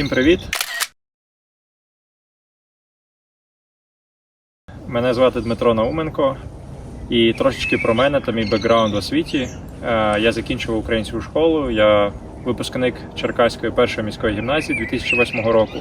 Всім привіт! Мене звати Дмитро Науменко. І трошечки про мене та мій бекграунд в освіті. Е, Я закінчував українську школу. Я випускник Черкаської першої міської гімназії 2008 року.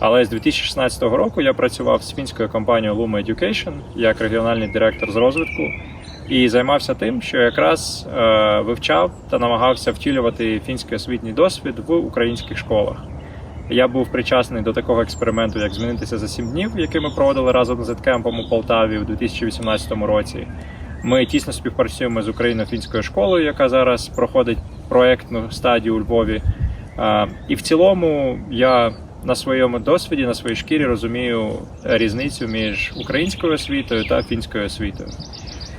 Але з 2016 року я працював з фінською компанією Luma Education як регіональний директор з розвитку і займався тим, що якраз е, вивчав та намагався втілювати фінський освітній досвід в українських школах. Я був причасний до такого експерименту, як змінитися за сім днів, який ми проводили разом з Зеткемпом у Полтаві у 2018 році. Ми тісно співпрацюємо з Україно-фінською школою, яка зараз проходить проектну стадію у Львові. І в цілому я на своєму досвіді, на своїй шкірі розумію різницю між українською освітою та фінською освітою.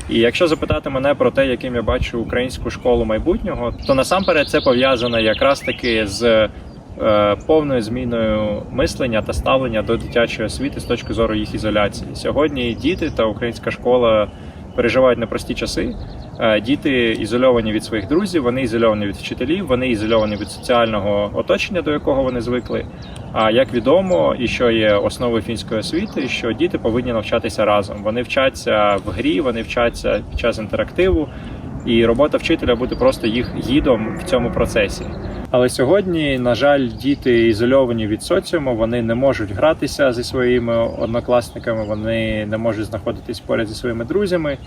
І якщо запитати мене про те, яким я бачу українську школу майбутнього, то насамперед це пов'язано якраз таки з повною зміною мислення та ставлення до дитячої освіти з точки зору їх ізоляції. Сьогодні діти та українська школа переживають непрості часи. Е, Діти ізольовані від своїх друзів, вони ізольовані від вчителів, вони ізольовані від соціального оточення, до якого вони звикли. А як відомо, і що є основою фінської освіти, що діти повинні навчатися разом. Вони вчаться в грі, вони вчаться під час інтерактиву, і робота вчителя буде просто їх гідом в цьому процесі. Але сьогодні, на жаль, діти ізольовані від соціуму, вони не можуть гратися зі своїми однокласниками, вони не можуть знаходитись поряд зі своїми друзями.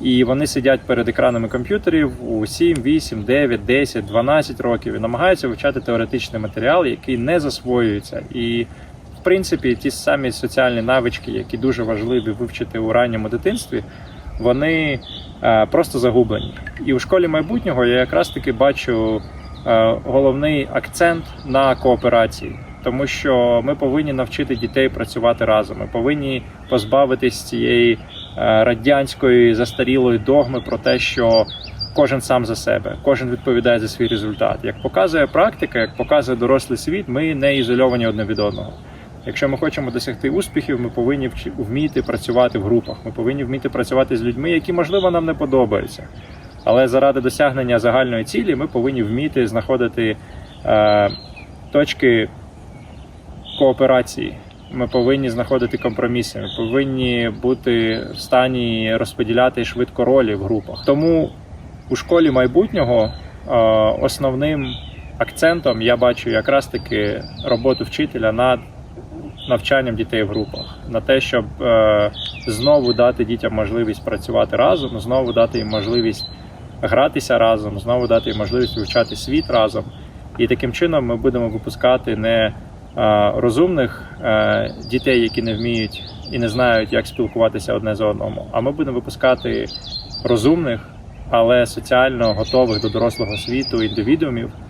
І вони сидять перед екранами комп'ютерів у 7, 8, 9, 10, 12 років і намагаються вивчати теоретичний матеріал, який не засвоюється. І в принципі, ті самі соціальні навички, які дуже важливі вивчити у ранньому дитинстві, вони е, просто загублені. І у школі майбутнього я якраз таки бачу е, головний акцент на кооперації. Тому що ми повинні навчити дітей працювати разом. Ми повинні позбавитись цієї е, радянської застарілої догми про те, що кожен сам за себе, кожен відповідає за свій результат. Як показує практика, як показує дорослий світ, ми не ізольовані одне від одного. Якщо ми хочемо досягти успіхів, ми повинні вміти працювати в групах. Ми повинні вміти працювати з людьми, які можливо нам не подобаються. Але заради досягнення загальної цілі ми повинні вміти знаходити е, точки кооперації. Ми повинні знаходити компроміси. Ми повинні бути в стані розподіляти швидко ролі в групах. Тому у школі майбутнього е, основним акцентом я бачу якраз таки роботу вчителя над навчанням дітей в групах, на те, щоб е, знову дати дітям можливість працювати разом, знову дати їм можливість гратися разом, знову дати їм можливість вивчати світ разом. І таким чином ми будемо випускати не е, розумних е, дітей, які не вміють і не знають, як спілкуватися одне з одному. А ми будемо випускати розумних, але соціально готових до дорослого світу індивідуумів е,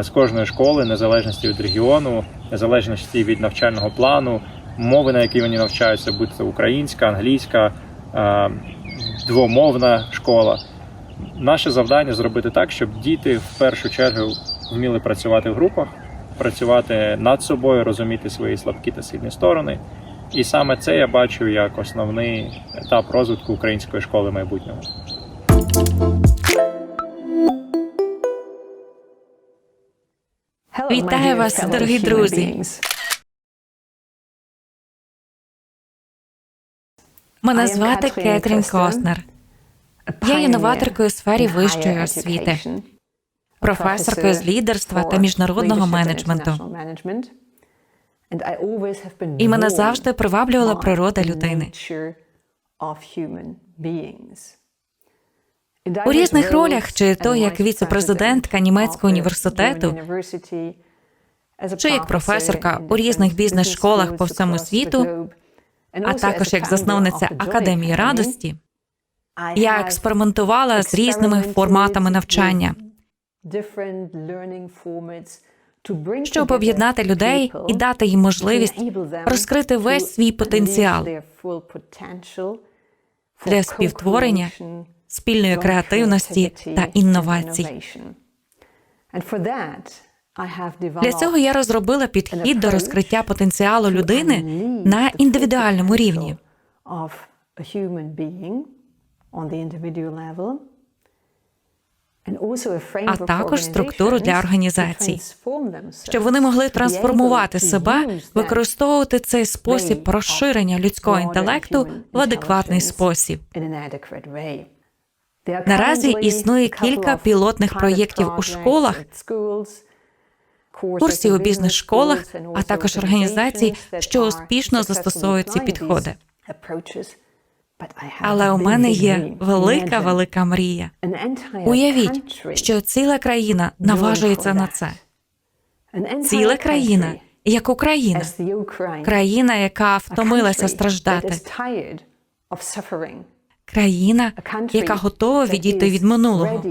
з кожної школи, незалежності від регіону, незалежності від навчального плану, мови, на якій вони навчаються, будь це українська, англійська, е, двомовна школа. Наше завдання зробити так, щоб діти в першу чергу вміли працювати в групах, працювати над собою, розуміти свої слабкі та сильні сторони. І саме це я бачу як основний етап розвитку української школи майбутнього. Вітаю вас, дорогі друзі. Мене звати Кетрін Костнер. Я є новаторкою у сфері вищої освіти, професоркою з лідерства та міжнародного менеджменту. І мене завжди приваблювала природа людини. У різних ролях, чи то як віце-президентка німецького університету, чи як професорка у різних бізнес-школах по всьому світу, а також як засновниця Академії радості, я експериментувала з різними форматами навчання, щоб об'єднати людей і дати їм можливість розкрити весь свій потенціал для співтворення, спільної креативності та інновацій. Для цього я розробила підхід до розкриття потенціалу людини на індивідуальному рівні. а також структуру для організацій, щоб вони могли трансформувати себе, використовувати цей спосіб розширення людського інтелекту в адекватний спосіб. Наразі існує кілька пілотних проєктів у школах, курсів у бізнес-школах, а також організацій, що успішно застосовують ці підходи. але у мене є велика велика мрія. Уявіть, що ціла країна наважується на це. Ціла країна, як Україна, країна, яка втомилася страждати, країна, яка готова відійти від минулого.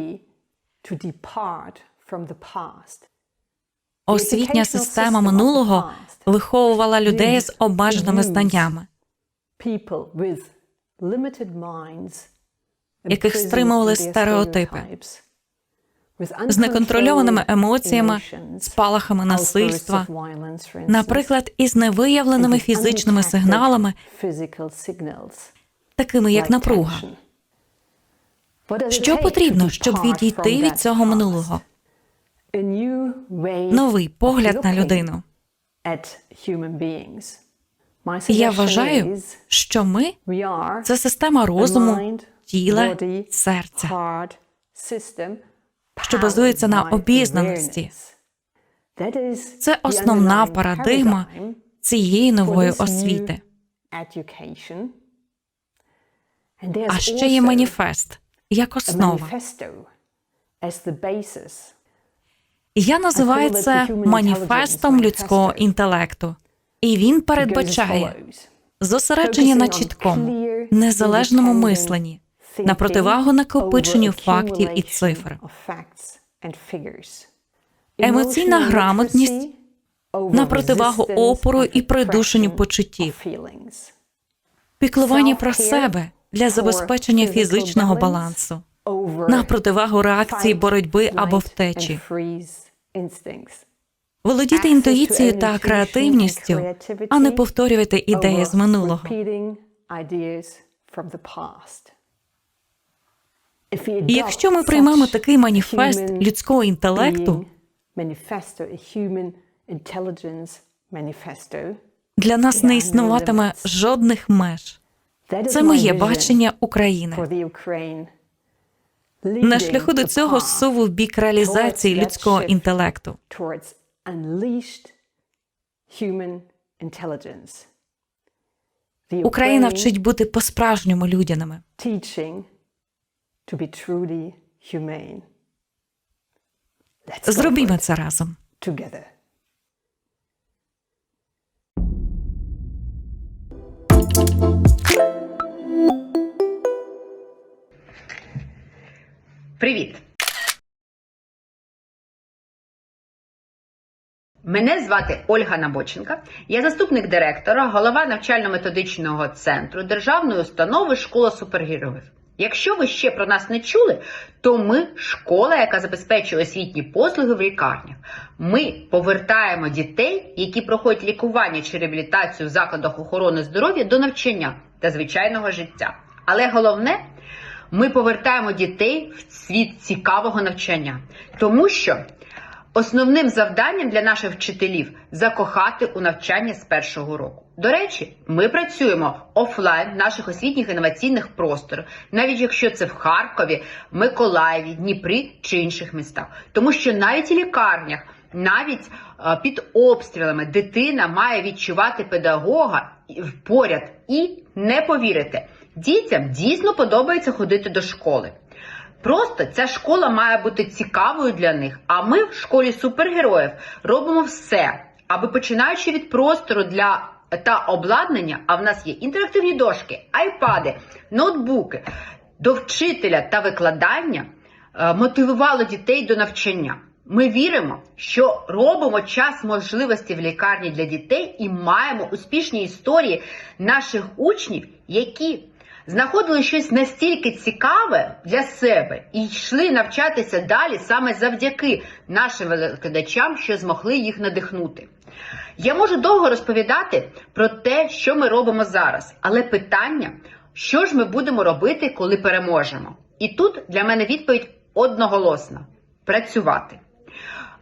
Освітня система минулого виховувала людей з обмеженими знаннями, яких стримували стереотипи, з неконтрольованими емоціями, спалахами насильства, наприклад, із невиявленими фізичними сигналами, такими як напруга. Що потрібно, щоб відійти від цього минулого? Новий погляд на людину. Я вважаю, що ми це система розуму, тіла, серця, що базується на обізнаності. Це основна парадигма цієї нової освіти. А ще є маніфест як основа. Я називаю це маніфестом людського інтелекту, і він передбачає зосередження на чіткому, незалежному мисленні, на противагу накопиченню фактів і цифр, емоційна грамотність на противагу опору і придушенню почуттів, піклування про себе для забезпечення фізичного балансу, на противагу реакції боротьби або втечі. Володіти інтуїцією та креативністю, а не повторювати ідеї з минулого. І якщо ми приймемо такий маніфест людського інтелекту, для нас не існуватиме жодних меж. Це моє бачення України. На шляху до цього суву в бік реалізації людського інтелекту. Україна вчить бути по-справжньому людяними. Зробімо це разом. Привіт! Мене звати Ольга Набоченка. Я заступник директора, голова навчально-методичного центру Державної установи Школа супергероїв. Якщо ви ще про нас не чули, то ми школа, яка забезпечує освітні послуги в лікарнях. Ми повертаємо дітей, які проходять лікування чи реабілітацію в закладах охорони здоров'я до навчання та звичайного життя. Але головне, ми повертаємо дітей в світ цікавого навчання, тому що основним завданням для наших вчителів закохати у навчання з першого року. До речі, ми працюємо офлайн в наших освітніх інноваційних просторах, навіть якщо це в Харкові, Миколаєві, Дніпрі чи інших містах, тому що навіть у лікарнях. Навіть е, під обстрілами дитина має відчувати педагога поряд і не повірите, дітям дійсно подобається ходити до школи. Просто ця школа має бути цікавою для них. А ми в школі супергероїв робимо все, аби починаючи від простору для та обладнання, а в нас є інтерактивні дошки, айпади, ноутбуки, до вчителя та викладання е, мотивувало дітей до навчання. Ми віримо, що робимо час можливості в лікарні для дітей і маємо успішні історії наших учнів, які знаходили щось настільки цікаве для себе і йшли навчатися далі саме завдяки нашим викладачам, що змогли їх надихнути. Я можу довго розповідати про те, що ми робимо зараз, але питання, що ж ми будемо робити, коли переможемо? І тут для мене відповідь одноголосно працювати.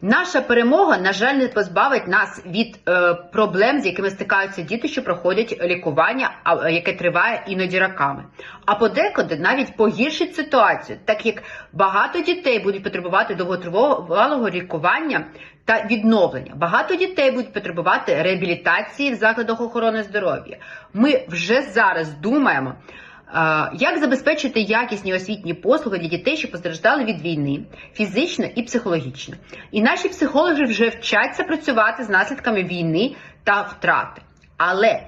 Наша перемога, на жаль, не позбавить нас від е, проблем, з якими стикаються діти, що проходять лікування, а, яке триває іноді роками. А подекуди навіть погіршить ситуацію, так як багато дітей будуть потребувати довготривалого лікування та відновлення. Багато дітей будуть потребувати реабілітації в закладах охорони здоров'я. Ми вже зараз думаємо. Як забезпечити якісні освітні послуги для дітей, що постраждали від війни, фізично і психологічно? І наші психологи вже вчаться працювати з наслідками війни та втрати. Але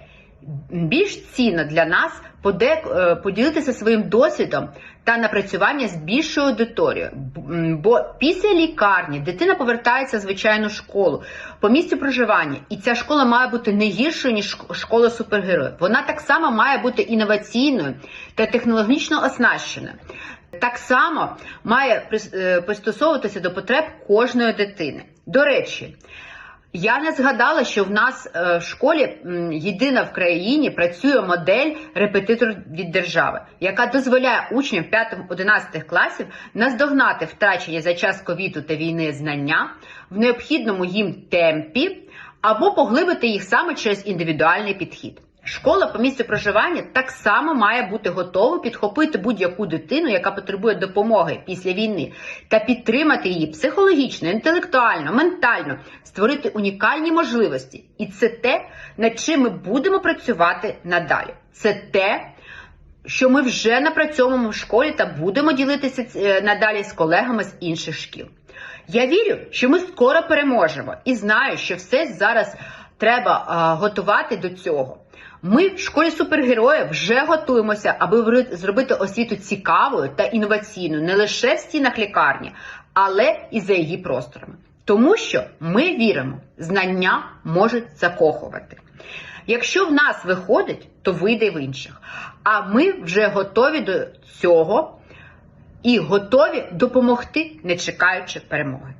більш цінно для нас е, поділитися своїм досвідом та напрацювання з більшою аудиторією. Бо після лікарні дитина повертається в звичайну школу по місцю проживання, і ця школа має бути не гіршою ніж школа супергероїв. Вона так само має бути інноваційною та технологічно оснащеною. Так само має е, пристосовуватися до потреб кожної дитини. До речі, я не згадала, що в нас е, в школі єдина в країні працює модель репетитор від держави, яка дозволяє учням 5-11 класів наздогнати втрачені за час ковіду та війни знання в необхідному їм темпі або поглибити їх саме через індивідуальний підхід. Школа по місцю проживання так само має бути готова підхопити будь-яку дитину, яка потребує допомоги після війни, та підтримати її психологічно, інтелектуально, ментально, створити унікальні можливості. І це те, над чим ми будемо працювати надалі. Це те, що ми вже напрацьовуємо в школі та будемо ділитися е, надалі з колегами з інших шкіл. Я вірю, що ми скоро переможемо і знаю, що все зараз треба готувати до цього. Ми в школі супергероїв вже готуємося, аби зробити освіту цікавою та інноваційною не лише в стінах лікарні, але і за її просторами. Тому що ми віримо, знання можуть закохувати. Якщо в нас виходить, то вийде в інших. А ми вже готові до цього і готові допомогти, не чекаючи перемоги.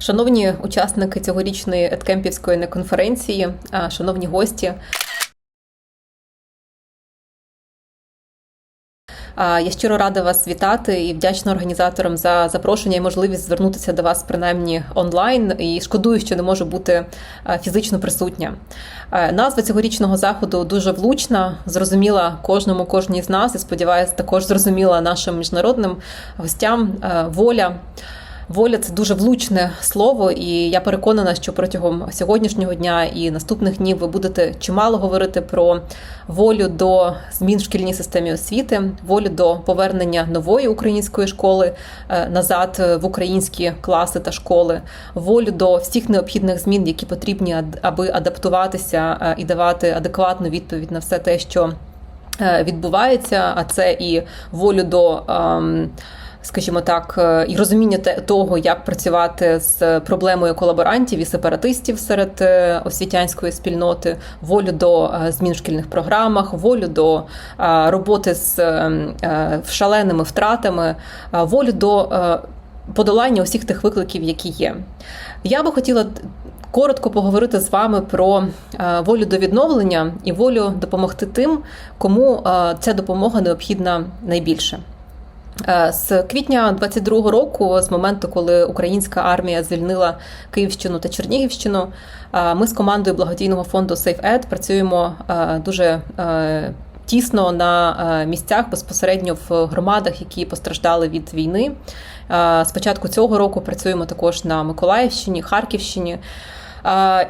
Шановні учасники цьогорічної еткемпівської неконференції, шановні гості. Я щиро рада вас вітати і вдячна організаторам за запрошення і можливість звернутися до вас принаймні онлайн. І шкодую, що не можу бути фізично присутня. Назва цьогорічного заходу дуже влучна, зрозуміла кожному, кожній з нас, і сподіваюся, також зрозуміла нашим міжнародним гостям воля. Воля це дуже влучне слово, і я переконана, що протягом сьогоднішнього дня і наступних днів ви будете чимало говорити про волю до змін в шкільній системі освіти, волю до повернення нової української школи е, назад в українські класи та школи, волю до всіх необхідних змін, які потрібні, аби адаптуватися е, і давати адекватну відповідь на все те, що е, відбувається, а це і волю до. Скажімо так, е, і розуміння того, як працювати з проблемою колаборантів і сепаратистів серед е, освітянської спільноти, волю до е, змін в шкільних програмах, волю до роботи з шаленими втратами, волю до подолання усіх тих викликів, які є. Я би хотіла коротко поговорити з вами про волю до відновлення і волю допомогти тим, кому ця допомога необхідна найбільше. Е, З квітня 22-го року, з моменту, коли українська армія звільнила Київщину та Чернігівщину, е, ми з командою благодійного фонду SafeEd працюємо е, дуже тісно на місцях безпосередньо в громадах, які постраждали від війни. Е, З початку цього року працюємо також на Миколаївщині, Харківщині.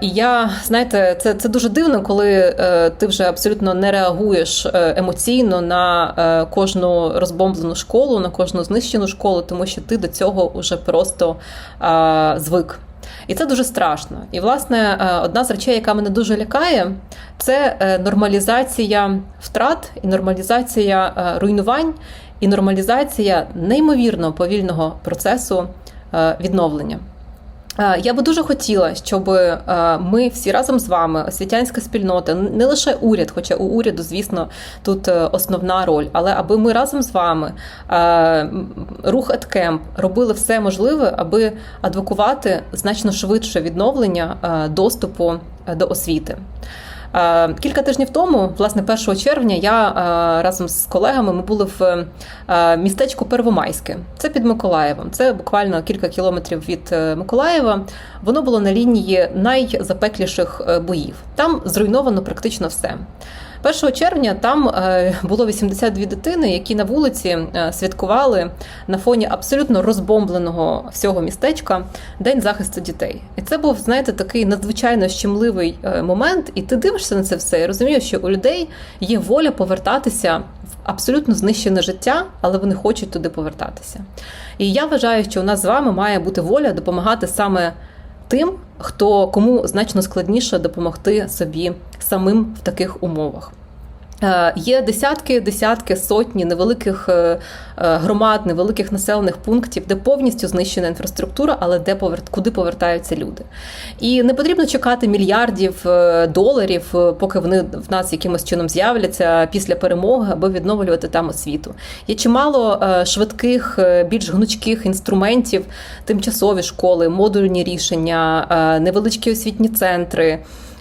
І я знаєте, це це дуже дивно, коли е, ти вже абсолютно не реагуєш е, емоційно на е, кожну розбомблену школу, на кожну знищену школу, тому що ти до цього вже просто звик. І це дуже страшно. І, власне, одна з речей, яка мене дуже лякає, це нормалізація втрат і нормалізація руйнувань, і нормалізація неймовірно повільного процесу відновлення. Е, Я би дуже хотіла, щоб е, ми всі разом з вами, освітянська спільнота, не лише уряд, хоча у уряду, звісно, тут е, основна роль, але аби ми разом з вами, рух Еткемп, робили все можливе, аби адвокувати значно швидше відновлення доступу до освіти. Е, Кілька тижнів тому, власне, 1 червня, я е, разом з колегами ми були в е, містечку Первомайське. Це під Миколаєвом. Це буквально кілька кілометрів від Миколаєва. Воно було на лінії найзапекліших боїв. Там зруйновано практично все. 1 червня там е, було 82 дитини, які на вулиці е, святкували на фоні абсолютно розбомбленого всього містечка День захисту дітей. І це був, знаєте, такий надзвичайно щемливий е, момент. І ти дивишся на це все і розумієш, що у людей є воля повертатися в абсолютно знищене життя, але вони хочуть туди повертатися. І я вважаю, що у нас з вами має бути воля допомагати саме тим, хто кому значно складніше допомогти собі самим в таких умовах. Е, Є десятки, десятки, сотні невеликих е, е, громад, невеликих населених пунктів, де повністю знищена інфраструктура, але де повер... куди повертаються люди. І не потрібно чекати мільярдів доларів, поки вони в нас якимось чином з'являться після перемоги, аби відновлювати там освіту. Є чимало швидких, більш гнучких інструментів, тимчасові школи, модульні рішення, невеличкі освітні центри.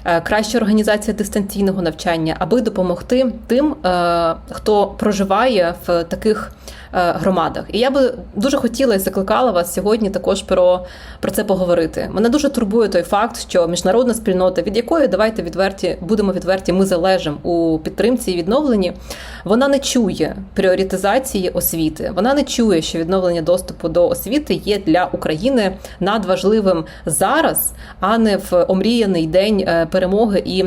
Е, Краща організація дистанційного навчання, аби допомогти тим, е, хто проживає в таких громадах. І я би дуже хотіла і закликала вас сьогодні також про, про це поговорити. Мене дуже турбує той факт, що міжнародна спільнота, від якої давайте відверті, будемо відверті, ми залежимо у підтримці і відновленні, вона не чує пріоритизації освіти. Вона не чує, що відновлення доступу до освіти є для України надважливим зараз, а не в омріяний день е, перемоги і.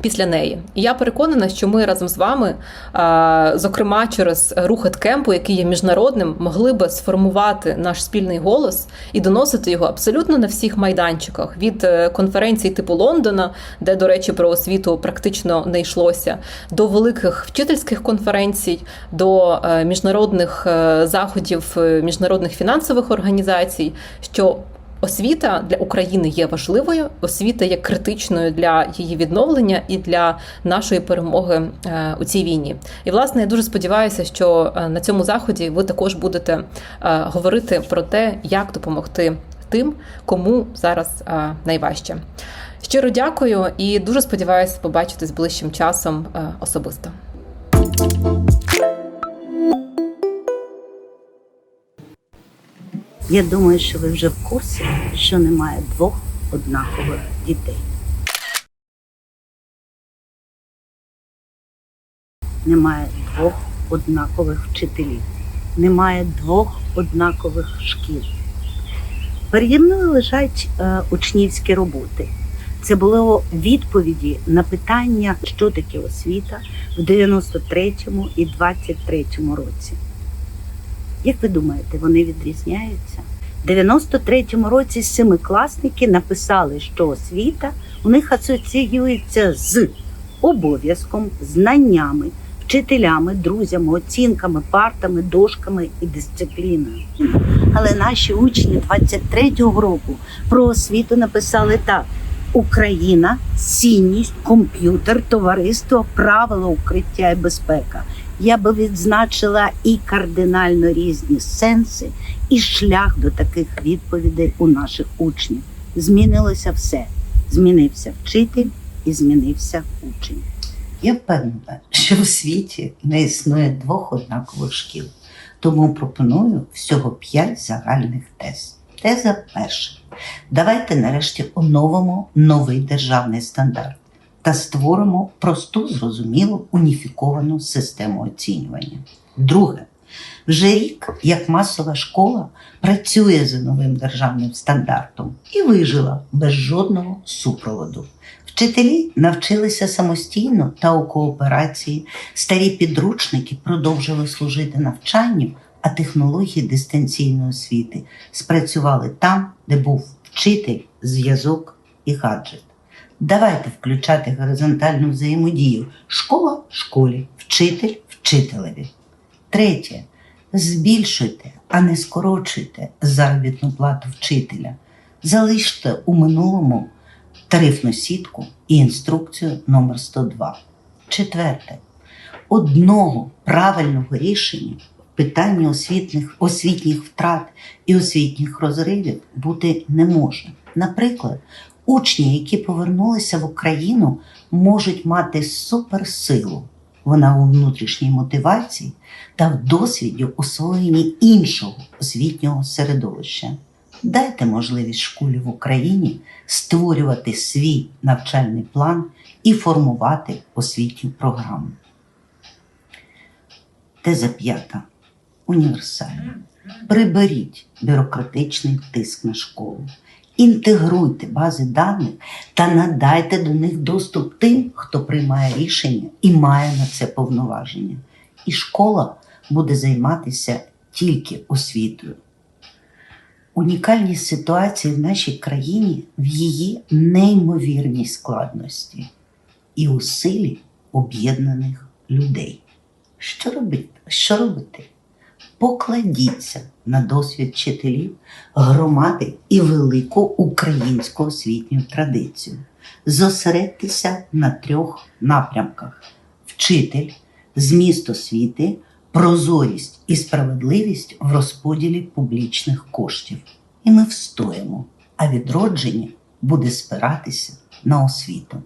Після неї. І я переконана, що ми разом з вами, зокрема через рух Еткемпу, який є міжнародним, могли би сформувати наш спільний голос і доносити його абсолютно на всіх майданчиках. Від е, конференцій типу Лондона, де, до речі, про освіту практично не йшлося, до великих вчительських конференцій, до е, міжнародних е, заходів міжнародних фінансових організацій, що Освіта для України є важливою, освіта є критичною для її відновлення і для нашої перемоги е, у цій війні. І власне я дуже сподіваюся, що е, на цьому заході ви також будете е, говорити про те, як допомогти тим, кому зараз найважче. Щиро дякую і дуже сподіваюся побачити з ближчим часом особисто. Я думаю, що ви вже в курсі, що немає двох однакових дітей. Немає двох однакових вчителів, немає двох однакових шкіл. Переді мною лежать е, учнівські роботи. Це було відповіді на питання, що таке освіта в 93-му і 23-му році. Як ви думаєте, вони відрізняються? В 93-му році семикласники написали, що освіта у них асоціюється з обов'язком, знаннями, вчителями, друзями, оцінками, партами, дошками і дисципліною. Але наші учні 23-го року про освіту написали так: Україна, цінність, комп'ютер, товариство, правила укриття і безпека. Я би відзначила і кардинально різні сенси, і шлях до таких відповідей у наших учнів. Змінилося все. Змінився вчитель і змінився учень. Я впевнена, що в світі не існує двох однакових шкіл, тому пропоную всього п'ять загальних тез. Теза перша. Давайте нарешті оновимо новий державний стандарт та створимо просту, зрозумілу, уніфіковану систему оцінювання. Друге. Вже рік, як масова школа працює за новим державним стандартом і вижила без жодного супроводу. Вчителі навчилися самостійно та у кооперації. Старі підручники продовжили служити навчанню, а технології дистанційної освіти спрацювали там, де був вчитель, зв'язок і гаджет. Давайте включати горизонтальну взаємодію школа школі, вчитель вчителеві. Третє. Збільшуйте, а не скорочуйте заробітну плату вчителя. Залиште у минулому тарифну сітку і інструкцію номер 102. Четверте. Одного правильного рішення в питанні освітніх, освітніх втрат і освітніх розривів бути не може. Наприклад, Учні, які повернулися в Україну, можуть мати суперсилу. Вона у внутрішній мотивації та в досвіді освоєнні іншого освітнього середовища. Дайте можливість школі в Україні створювати свій навчальний план і формувати освітню програму. Теза п'ята. Універсальна. Приберіть бюрократичний тиск на школу. Інтегруйте бази даних та надайте до них доступ тим, хто приймає рішення і має на це повноваження. І школа буде займатися тільки освітою. Унікальність ситуації в нашій країні в її неймовірній складності і у силі об'єднаних людей. Що робити? Що робити? Покладіться на досвід вчителів, громади і велику українську освітню традицію. Зосередьтеся на трьох напрямках: вчитель, зміст освіти, прозорість і справедливість в розподілі публічних коштів. І ми встоїмо, а відродження буде спиратися на освіту.